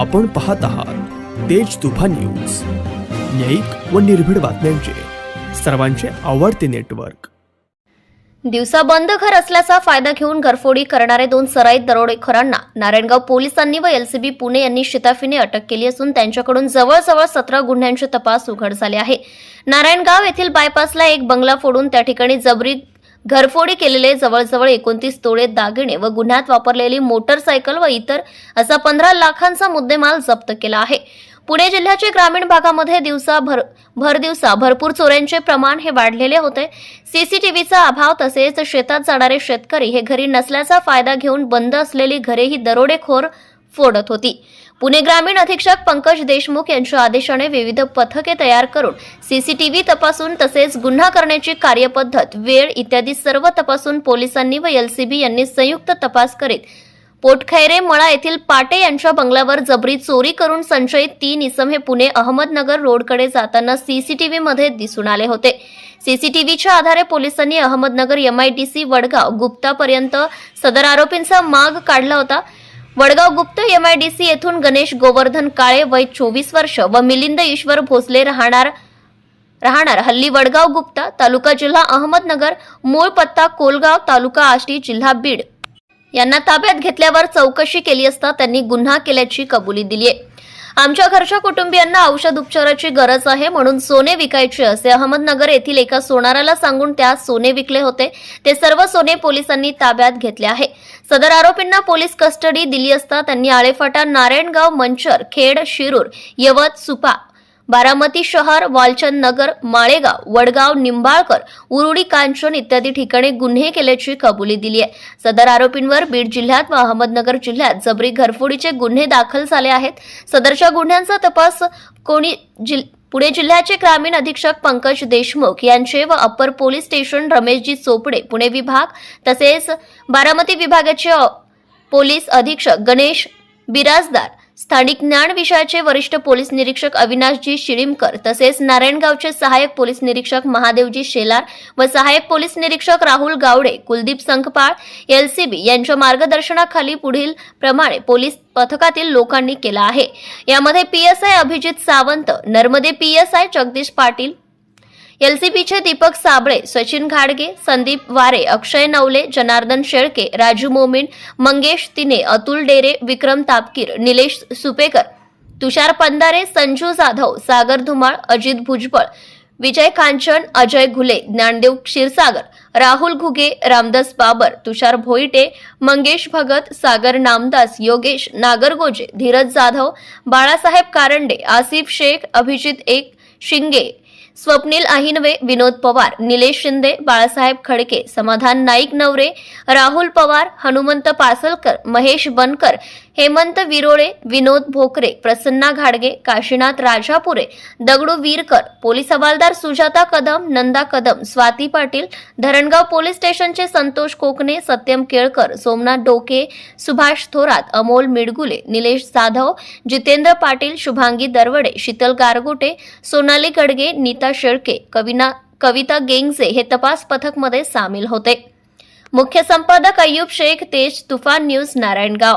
आपण पाहत आहात तेज तुफान न्यूज. न्यायिक व निर्भीड बातम्यांचे. सर्वांचे आवडते नेटवर्क. दिवसा बंद घर असल्याचा फायदा घेऊन घरफोडी करणारे दोन सराईत दरोडेखोरांना नारायणगाव पोलिसांनी व एलसीबी पुणे यांनी शिताफीने अटक केली असून त्यांच्याकडून जवळजवळ सतरा गुन्ह्यांचे तपास उघड झाले आहे. नारायणगाव येथील बायपासला एक बंगला फोडून त्या ठिकाणी जबरी घरफोडी केलेले जवळजवळ एकोणतीस तोळे दागिने व गुन्ह्यात वापरलेली मोटरसायकल व इतर असा पंधरा लाखांचा मुद्देमाल जप्त केला आहे. पुणे जिल्ह्याच्या ग्रामीण भागामध्ये दिवसा भर भर दिवसा भरपूर चोऱ्यांचे प्रमाण हे वाढलेले होते. सीसीटीव्हीचा अभाव तसेच शेतात जाणारे शेतकरी हे घरी नसल्याचा फायदा घेऊन बंद असलेली घरेही दरोडेखोर फोडत होती. पुणे ग्रामीण अधीक्षक पंकज देशमुख यांच्या आदेशाने विविध पथके तयार करून सीसीटीव्ही तपासून तसेच गुन्हा करण्याची कार्यपद्धत वेळ इत्यादी सर्व तपासून पोलिसांनी व एलसीबी यांनी संयुक्त तपास करीत पोटखैरे मळा येथील पाटे यांच्या बंगल्यावर जबरी चोरी करून संशयित तीन इसम हे पुणे अहमदनगर रोडकडे जाताना सीसीटीव्ही मध्ये दिसून आले होते. सीसीटीव्हीच्या आधारे पोलिसांनी अहमदनगर एमआयटीसी वडगाव गुप्तापर्यंत सदर आरोपींचा माग काढला होता. वडगाव गुप्त एमआयडीसी येथून गणेश गोवर्धन काळे वय चोवीस वर्ष व मिलिंद ईश्वर भोसले राहणार राहणार हल्ली वडगाव गुप्ता तालुका जिल्हा अहमदनगर मूळ पत्ता कोलगाव तालुका आष्टी जिल्हा बीड. यांना ताब्यात घेतल्यावर चौकशी केली असता त्यांनी गुन्हा केल्याची कबुली दिली आहे आमच्या घरच्या कुटुंबियांना औषध उपचाराची गरज आहे म्हणून सोने विकायचे असे अहमदनगर येथील एका सोनाराला सांगून त्यास सोने विकले होते. ते सर्व सोने पोलिसांनी ताब्यात घेतले आहे. सदर आरोपींना पोलीस कस्टडी दिली असता त्यांनी आळेफाटा नारायणगाव मंचर खेड शिरूर यवत सुपा बारामती शहर वालचंद नगर माळेगाव वडगाव निंबाळकर उरुडी कांचन इत्यादी ठिकाणी गुन्हे केल्याची कबुली दिली आहे सदर आरोपींवर बीड जिल्ह्यात व अहमदनगर जिल्ह्यात जबरी घरफोडीचे गुन्हे दाखल झाले आहेत. सदरच्या गुन्ह्यांचा तपास कोणी जिल पुणे जिल्ह्याचे ग्रामीण अधीक्षक पंकज देशमुख यांचे व upper police station Rameshji Chopde Pune विभाग तसेच बारामती विभागाचे पोलीस अधीक्षक गणेश बिराजदार स्थानिक ज्ञान विषयाचे वरिष्ठ पोलीस निरीक्षक अविनाशजी शिळीमकर तसेच नारायणगावचे सहाय्यक पोलीस निरीक्षक महादेवजी शेलार व सहाय्यक पोलीस निरीक्षक राहुल गावडे कुलदीप संकपाळ एलसीबी यांच्या मार्गदर्शनाखाली पुढील प्रमाणे पोलीस पथकातील लोकांनी केला आहे. यामध्ये पीएसआय अभिजित सावंत नर्मदे पीएसआय जगदीश पाटील एलसीपीचे दीपक साबळे सचिन घाडगे संदीप वारे अक्षय नवले जनार्दन शेळके राजू मोमीन मंगेश तिने अतुल डेरे विक्रम तापकीर निलेश सुपेकर तुषार पंधारे संजू जाधव सागर धुमाळ अजित भुजबळ विजय कांचन अजय घुले ज्ञानदेव क्षीरसागर राहुल घुगे रामदास बाबर तुषार भोईटे मंगेश भगत सागर नामदास योगेश नागरगोजे धीरज जाधव बाळासाहेब कारंडे आसिफ शेख अभिजित एक शिंगे स्वप्नील अहिनवे विनोद पवार निलेश शिंदे बाळासाहेब खडके समाधान नाईक नवरे राहुल पवार हनुमंत पासलकर महेश बनकर हेमंत विरोळे विनोद भोकरे प्रसन्ना घाडगे काशीनाथ राजापुरे दगडू वीरकर पोलीस हवालदार सुजाता कदम नंदा कदम स्वाती पाटील धरणगाव पोलीस स्टेशनचे संतोष कोकणे सत्यम केळकर सोमनाथ डोके सुभाष थोरात अमोल मिडगुले निलेश जाधव जितेंद्र पाटील शुभांगी दरवडे शीतल गारगोटे सोनाली गडगे नीता शेळके कविना कविता गेंगजे हे तपास पथकमध्ये सामील होते. मुख्य संपादक Ayyub Shaikh Tej Tufan news Narayangaon.